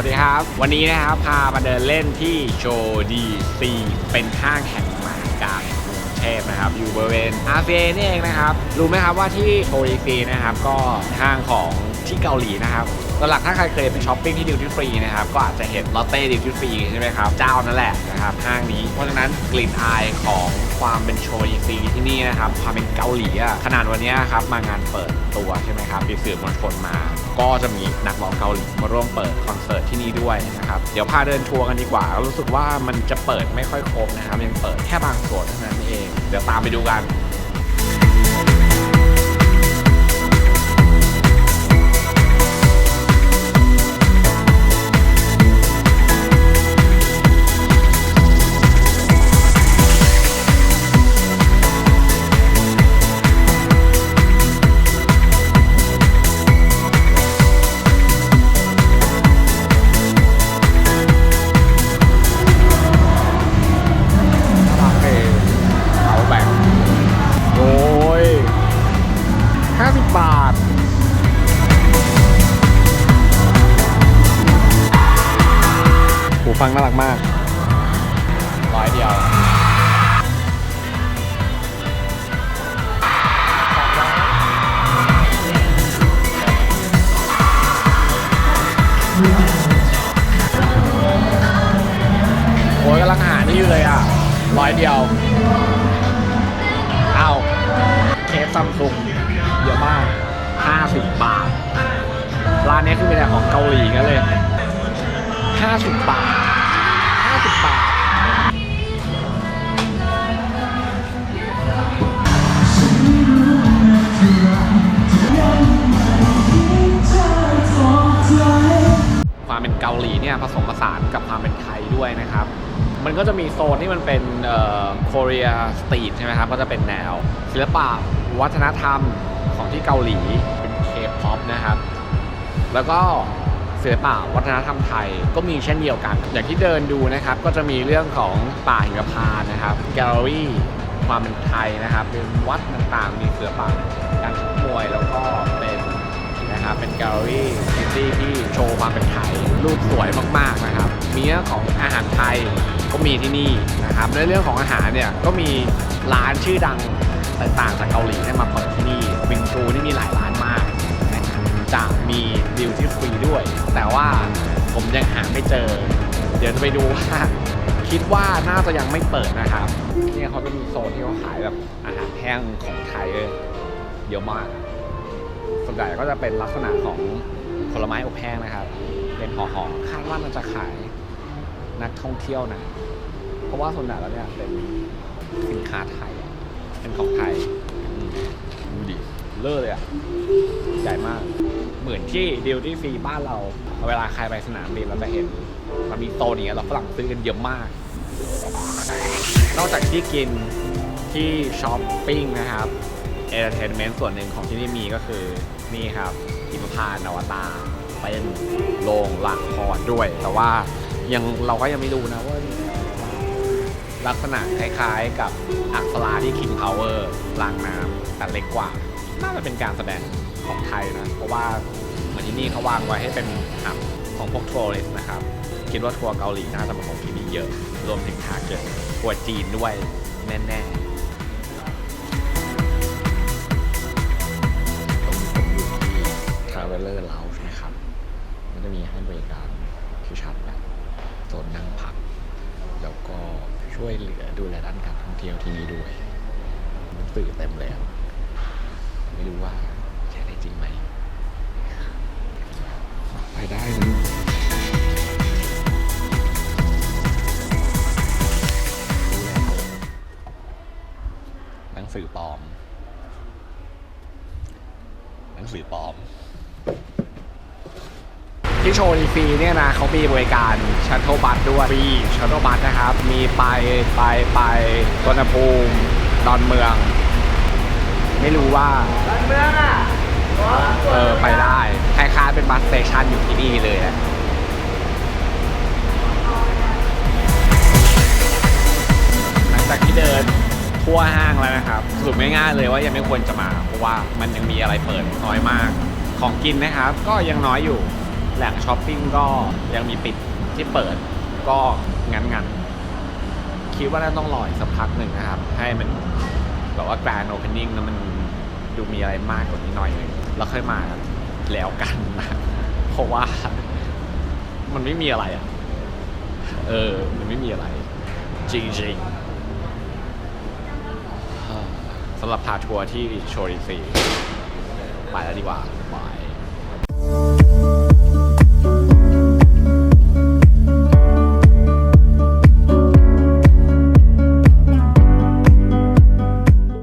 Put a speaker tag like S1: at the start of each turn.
S1: วัสดีครับ วันนี้นะครับพามาเดินเล่นที่โชดีซีเป็นห้างแห่งใหม่กาพย์กรุงเทพนะครับ อยู่บริเวณอาเฟนี่เองนะครับ รู้ไหมครับว่าที่โชดีซีนะครับก็ห้างของที่เกาหลีนะครับหลักถ้าใครเคยไปช้อปปิ้งที่ดิวตี้ฟรีนะครับก็อาจจะเห็นลอตเต้ดิวตี้ฟรีใช่ไหมครับเจ้านั่นแหละนะครับห้างนี้เพราะฉะนั้นกลิ่นอายของความเป็นโชดีซีที่นี่นะครับความเป็นเกาหลีอะขนาดวันนี้ครับมางานเปิดตัวใช่ไหมครับมีสื่อมวลชนมา ก็จะมีนักร้องเกาหลีมาร่วมเปิดคอนเสิร์ตที่นี่ด้วยนะครับเดี๋ยวพาเดินทัวร์กันดีกว่า รู้สึกว่ามันจะเปิดไม่ค่อยครบนะครับยังเปิดแค่บางส่วนเท่านั้นเอง เดี๋ยวตามไปดูกัน หูฟังน่ารักมากร้อยเดียวโอ้ยกำลังหานี่อยู่เลยอะร้อยเดียวเอาเคฟซัมซุงเยอะมาก 50 บาท ร้านนี้คือเป็นแต่ของเกาหลีกันเลย 50 บาท 50 บาท ความเป็นเกาหลีเนี่ยผสมผสานกับความเป็นไทยด้วยนะครับ มันก็จะมีโซนที่มันเป็นเอ่อ Korea Street ใช่ไหมครับ ก็จะเป็นแนว ศิลปะวัฒนธรรมของที่เกาหลีเป็น K-pop นะครับ แล้วก็ ศิลปะวัฒนธรรมไทยก็มีเช่นเดียวกัน อย่างที่เดินดูนะครับก็จะมีเรื่องของป่าหิมพานนะครับ แกลเลอรี่ความเป็นไทยนะครับ เป็นวัดต่างๆ มีศิลปะการชกมวยแล้วก็เป็นนะครับเป็นแกลเลอรี่ซิตี้ที่โชว์ความเป็นไทย รูปสวยมากๆนะครับมีเรื่องของอาหารไทยก็มีที่นี่นะครับในเรื่องของอาหารเนี่ยก็มีร้านชื่อดังต่างๆจากเกาหลีเนี่ยมาเปิดที่นี่บิงซูนี่มีหลายร้าน จะมีดิวที่ฟรีด้วย แต่ว่าผมยังหาไม่เจอ เดี๋ยวจะไปดูว่าคิดว่าน่าจะยังไม่เปิดนะครับนี่เขาจะมีโซนที่เขาขายแบบอาหารแห้งของไทยเลยเยอะมากส่วนใหญ่ก็จะเป็นลักษณะของผลไม้อบแห้งนะครับ เป็นห่อๆคาดว่ามันจะขายนักท่องเที่ยวนะ เพราะว่าส่วนใหญ่แล้วเนี่ยเป็นสินค้าไทย เป็นของไทย เลอะเลยอะใหญ่มาก เหมือนที่ดิวตี้ฟรีบ้านเรา เวลาใครไปสนามบินเราจะเห็น มันมีโซนอย่างเงี้ยเราฝรั่งซื้อกันเยอะมาก นอกจากที่กินที่ช้อปปิ้งนะครับเอนเตอร์เทนเมนต์ส่วนหนึ่งของที่นี่มีก็คือนี่ครับหิมพานต์นวตาเป็นโรงละครด้วย แต่ว่ายังเราก็ยังไม่รู้นะว่าลักษณะคล้ายๆกับอักษราที่ King Power รางน้ำแต่เล็กกว่า น่าจะเป็นการแสดงของไทยนะ เพราะว่าเหมือนที่นี่เขาวางไว้ให้เป็นหับของพวกทัวริสนะครับ คิดว่าทัวร์เกาหลีน่าจะมาของที่นี่เยอะ รวมถึงทาเก็ตทัวร์จีนด้วยแน่ๆตรงนี้ผมอยู่ที่ Traveler Lounge นะครับมันจะมีให้บริการที่ชัดแบบโซนนั่งพัก แล้วก็ช่วยเหลือดูแลด้านการท่องเที่ยวที่นี่ด้วยหนังสือเต็มเลย ไม่รู้ว่าใช้ได้จริงไหมไปได้นะรู้แล้วหนังสือปลอม หนังสือปลอม ที่โชว์ดีฟรีเนี่ยนะเขามีบริการชัตเทิลบัสด้วยฟรีชัตเทิลบัสนะครับ มีไปไปไปสวนภูมิดอนเมือง ไม่รู้ว่า
S2: เออ
S1: ไปได้คล้ายๆเป็นบัสสเตชันอยู่ที่นี่เลยอะหลังจากที่เดินทั่วห้างแล้วนะครับสรุปง่ายๆเลยว่ายังไม่ควรจะมาเพราะว่ามันยังมีอะไรเปิดน้อยมาก ของกินนะครับ ก็ยังน้อยอยู่แหล่งช้อปปิ้งก็ยังมีปิดที่เปิดก็งั้นงันๆคิดว่าน่าต้องรออีกสักพักหนึ่งนะครับ ให้มัน แบบว่า grand opening แล้วมันดูมีอะไรมากกว่านี้หน่อยหนึงแล้วค่อยมาแล้วกันนะเพราะว่ามันไม่มีอะไรอะ เออ มันไม่มีอะไร จริงๆสำหรับพาทัวร์ที่โชริซีไปแล้วดีกว่า